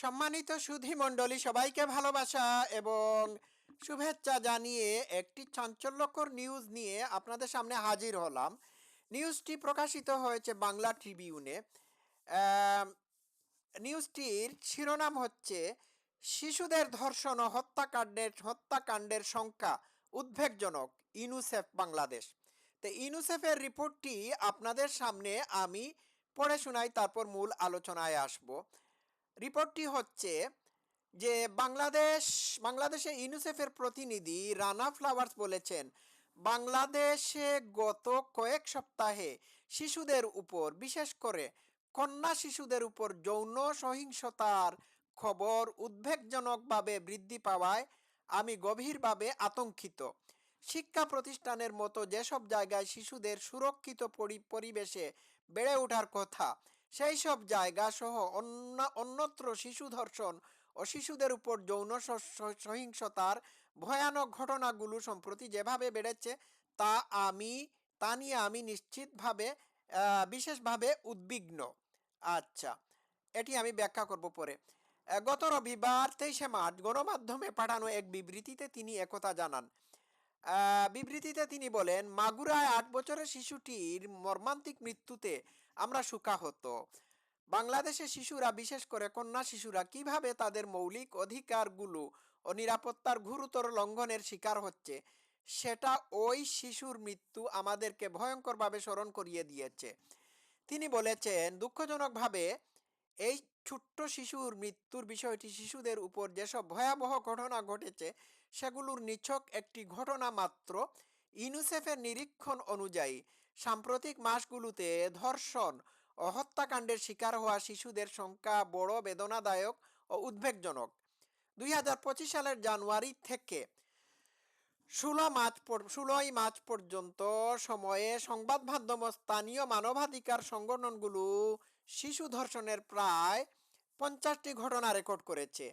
সম্মানিত সুধী মণ্ডলী, সবাইকে ভালোবাসা এবং শুভেচ্ছা জানিয়ে একটি চাঞ্চল্যকর নিউজ নিয়ে আপনাদের সামনে হাজির হলাম। নিউজটি প্রকাশিত হয়েছে বাংলা ট্রিবিউনে নিউজটির শিরোনাম হচ্ছে, শিশুদের ধর্ষণ ও হত্যাকাণ্ডের হত্যাকাণ্ডের সংখ্যা উদ্বেগজনক ইউনিসেফ বাংলাদেশ। তো ইউনিসেফের রিপোর্টটি আপনাদের সামনে আমি পড়ে শোনাই, তারপর মূল আলোচনায় আসব। রিপোর্টটি হচ্ছে যে বাংলাদেশ, বাংলাদেশে ইউনিসেফের প্রতিনিধি রানা ফ্লাওয়ার্স বলেছেন, বাংলাদেশে গত কয়েক সপ্তাহে শিশুদের উপর, বিশেষ করে কন্যা শিশুদের উপর যৌন সহিংসতার খবর উদ্বেগজনকভাবে বৃদ্ধি পাওয়ায় আমি গভীরভাবে আতঙ্কিত। শিক্ষা প্রতিষ্ঠানের মতো যেসব জায়গায় শিশুদের সুরক্ষিত পরি- পরিবেশে বেড়ে ওঠার কথা সেই সব জায়গা সহ অন্য, অন্যত্র শিশু ধর্ষণ ও শিশুদের উপর যৌন সহিংসতার ভয়ানক ঘটনাগুলো সম্প্রতি যেভাবে বেড়েছে, তা আমি, তা নিয়ে আমি নিশ্চিতভাবে বিশেষভাবে উদ্বিগ্ন। আচ্ছা এটি আমি ব্যাখ্যা করব পরে। গত রবিবার তেইশে মার্চ গণমাধ্যমে পাঠানো এক বিবৃতিতে তিনি একথা জানান। বিবৃতিতে তিনি বলেন, মাগুরায় আট বছরের শিশুটির মর্মান্তিক মৃত্যুতে আমরা সুখাহত বাংলাদেশে শিশুরা, বিশেষ করে কন্যা শিশুরা, কীভাবে তাদের মৌলিক অধিকারগুলো ও নিরাপত্তার গুরুতর লঙ্ঘনের শিকার হচ্ছে, সেটা ওই শিশুর মৃত্যু আমাদেরকে ভয়ঙ্করভাবে স্মরণ করিয়ে দিয়েছে। তিনি বলেছেন, দুঃখজনকভাবে এই ছোট্ট শিশুর মৃত্যুর বিষয়টি শিশুদের উপর যেসব ভয়াবহ ঘটনা ঘটেছে, সেগুলোর নিছক একটি ঘটনা মাত্র ইউনিসেফের নিরীক্ষণ অনুযায়ী সাম্প্রতিক মাসগুলোতে ধর্ষণ ও হত্যাকাণ্ডের শিকার হওয়া শিশুদের সংখ্যা বড় বেদনাদায়ক ও উদ্বেগজনক। দুই হাজার পঁচিশ সালের জানুয়ারি থেকে ষোলো মার্চ ষোলোই মার্চ পর্যন্ত সময়ে সংবাদ মাধ্যম স্থানীয় মানবাধিকার সংগঠনগুলো শিশু ধর্ষণের প্রায় পঞ্চাশটি ঘটনা রেকর্ড করেছে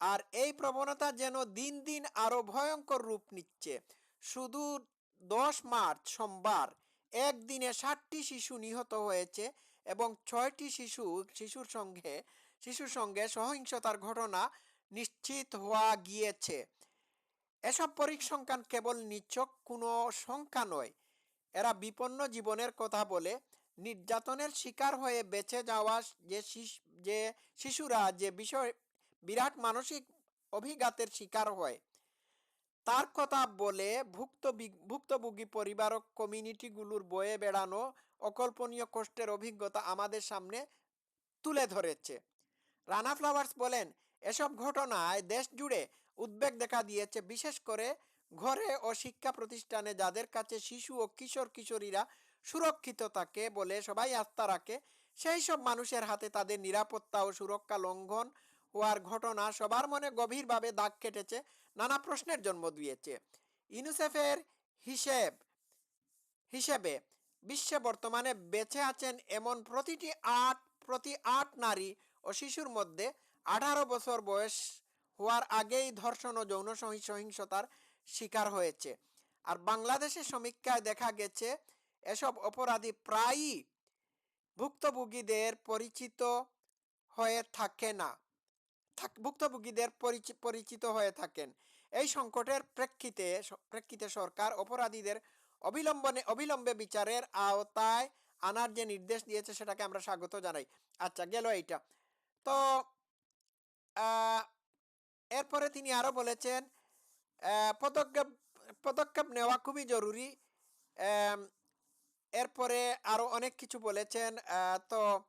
আর এই প্রবণতা যেন দিন দিন আরও ভয়ঙ্কর রূপ নিচ্ছে। শুধু দশ মার্চ সোমবার একদিনে ষাটটি শিশু নিহত হয়েছে এবং ছয়টি শিশু, শিশুর সঙ্গে শিশুর সঙ্গে সহিংসতার ঘটনা নিশ্চিত হওয়া গিয়েছে। এসব পরিসংখ্যান কেবল নিচক কোনো সংখ্যা নয়। এরা বিপন্ন জীবনের কথা বলে, নির্যাতনের শিকার হয়ে বেঁচে যাওয়া যে যে শিশুরা, যে বিষয়, বিরাট মানসিক অভিঘাতের শিকার হয়। তার কথা বলে ভুক্ত ভুক্তভোগী পরিবার কমিউনিটিগুলোর বয়ে বেড়ানো অকল্পনীয় কষ্টের অভিজ্ঞতা আমাদের সামনে তুলে ধরেছে। রানা ফ্লাওয়ার্স বলেন, এসব ঘটনায় দেশ জুড়ে উদ্বেগ দেখা দিয়েছে, বিশেষ করে ঘরে ও শিক্ষা প্রতিষ্ঠানে যাদের কাছে শিশু ও কিশোর কিশোরীরা সুরক্ষিত থাকে বলে সবাই আস্থা রাখে, সেই সব মানুষের হাতে তাদের নিরাপত্তা ও সুরক্ষা লঙ্ঘন হওয়ার ঘটনা সবার মনে গভীরভাবে দাগ কেটেছে, নানা প্রশ্নের জন্ম দিয়েছে। ইউনিসেফের হিসেব, হিসেবে বিশ্বে বর্তমানে বেঁচে আছেন এমন প্রতিটি আট, প্রতি আট নারী ও শিশুর মধ্যে আঠারো বছর বয়স হওয়ার আগেই ধর্ষণ ও যৌন সহি- সহিংসতার শিকার হয়েছে। আর বাংলাদেশের সমীক্ষায় দেখা গেছে, এসব অপরাধী প্রায়ই ভুক্তভোগীদের পরিচিত হয়ে থাকে না। ভুক্তভোগীদের পরিচি- পরিচিত হয়ে থাকেন। এই সংকটের প্রেক্ষিতে প্রেক্ষিতে সরকার অপরাধীদের অবিলম্বনে, অবিলম্বে বিচারের আওতায় আনার যে নির্দেশ দিয়েছে সেটাকে আমরা স্বাগত জানাই। আচ্ছা গেল এইটা। তো এরপরে তিনি আরও বলেছেন পদক্ষেপ পদক্ষেপ নেওয়া খুবই জরুরি। এরপরে আরও অনেক কিছু বলেছেন। তো,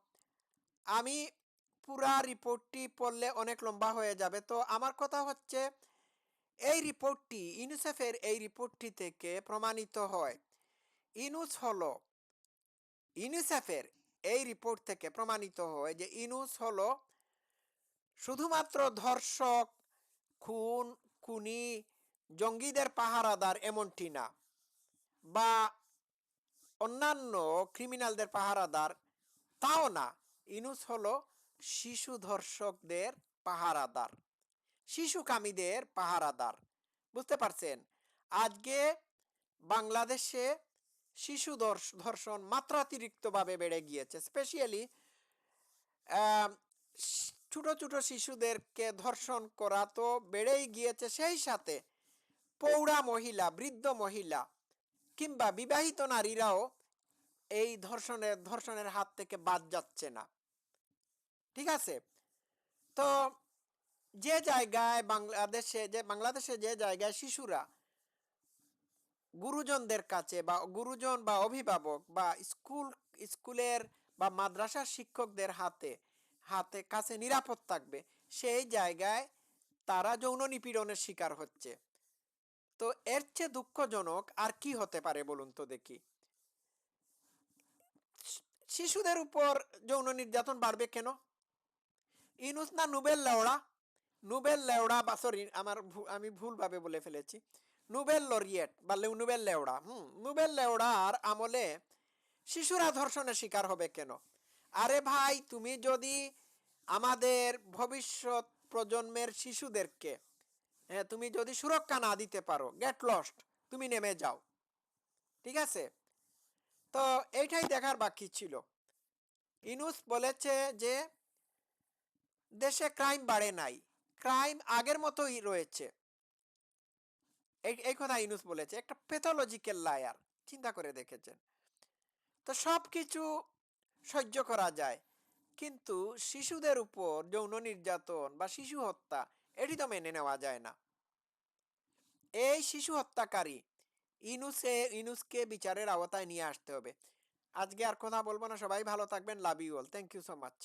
আমি পুরা রিপোর্টটি পড়লে অনেক লম্বা হয়ে যাবে। তো আমার কথা হচ্ছে, এই রিপোর্টটি ইউনিসেফের এই রিপোর্টটি থেকে প্রমাণিত হয়। ইনুস হলো, ইউনিসেফের এই রিপোর্ট থেকে প্রমাণিত হয় যে ইনুস হলো শুধুমাত্র ধর্ষক, খুন, খুনি, জঙ্গিদের পাহারাদার এমনটি না, বা অন্যান্য ক্রিমিনালদের পাহারাদার তাও না। ইনুস হলো শিশু ধর্ষকদের পাহারাদার শিশুকামীদের পাহারাদার, বুঝতে পারছেন? আজকে বাংলাদেশে শিশু ধর্ষ- ধর্ষণ মাত্রাতিরিক্তভাবে বেড়ে গিয়েছে। স্পেশালি ছোট ছোট শিশুদেরকে ধর্ষণ করা তো বেড়েই গিয়েছে। সেই সাথে পৌড়া মহিলা, বৃদ্ধ মহিলা কিংবা বিবাহিত নারীরাও এই ধর্ষণের ধর্ষণের হাত থেকে বাদ যাচ্ছে না। ঠিক আছে? তো যে জায়গায় বাংলাদেশে, যে বাংলাদেশে যে জায়গায় শিশুরা গুরুজনদের কাছে বা গুরুজন বা অভিভাবক বা স্কুল, স্কুলের বা মাদ্রাসার শিক্ষকদের হাতে হাতে কাছে নিরাপদ থাকবে, সেই জায়গায় তারা যৌন নিপীড়নের শিকার হচ্ছে। তো এর চেয়ে দুঃখজনক আর কি হতে পারে বলুন তো দেখি? শিশুদের উপর যৌন নির্যাতন বাড়বে কেন? ইনুস না নুবেল লেওড়া? নুবেল লেওড়া বা সরি আমার আমি ভুলভাবে বলে ফেলেছি। নুবেল লরিয়েট বা নুবেল লেওড়া, হুম, নুবেল লেওড়ার আমলে শিশুরা ধর্ষণের শিকার হবে কেন? আরে ভাই, তুমি যদি আমাদের ভবিষ্যৎ প্রজন্মের শিশুদেরকে হ্যাঁ তুমি যদি সুরক্ষা না দিতে পারো গেট লস্ট তুমি নেমে যাও। ঠিক আছে? তো এইটাই দেখার বাকি ছিল। ইনুস বলেছে যে দেশে ক্রাইম বাড়ে নাই। ক্রাইম আগের মতোই রয়েছে। এই কথা ইনুস বলেছে, একটা প্যাথোলজিক্যাল লায়ার চিন্তা করে দেখেছেন। তো সব কিছু সহ্য করা যায়, কিন্তু শিশুদের উপর যৌন নির্যাতন বা শিশু হত্যা, এটি তো মেনে নেওয়া যায় না। এই শিশু হত্যাকারী ইনুসে ইনুসকে বিচারের আওতায় নিয়ে আসতে হবে। আজকে আর কথা বলব না, সবাই ভালো থাকবেন love you all thank you so much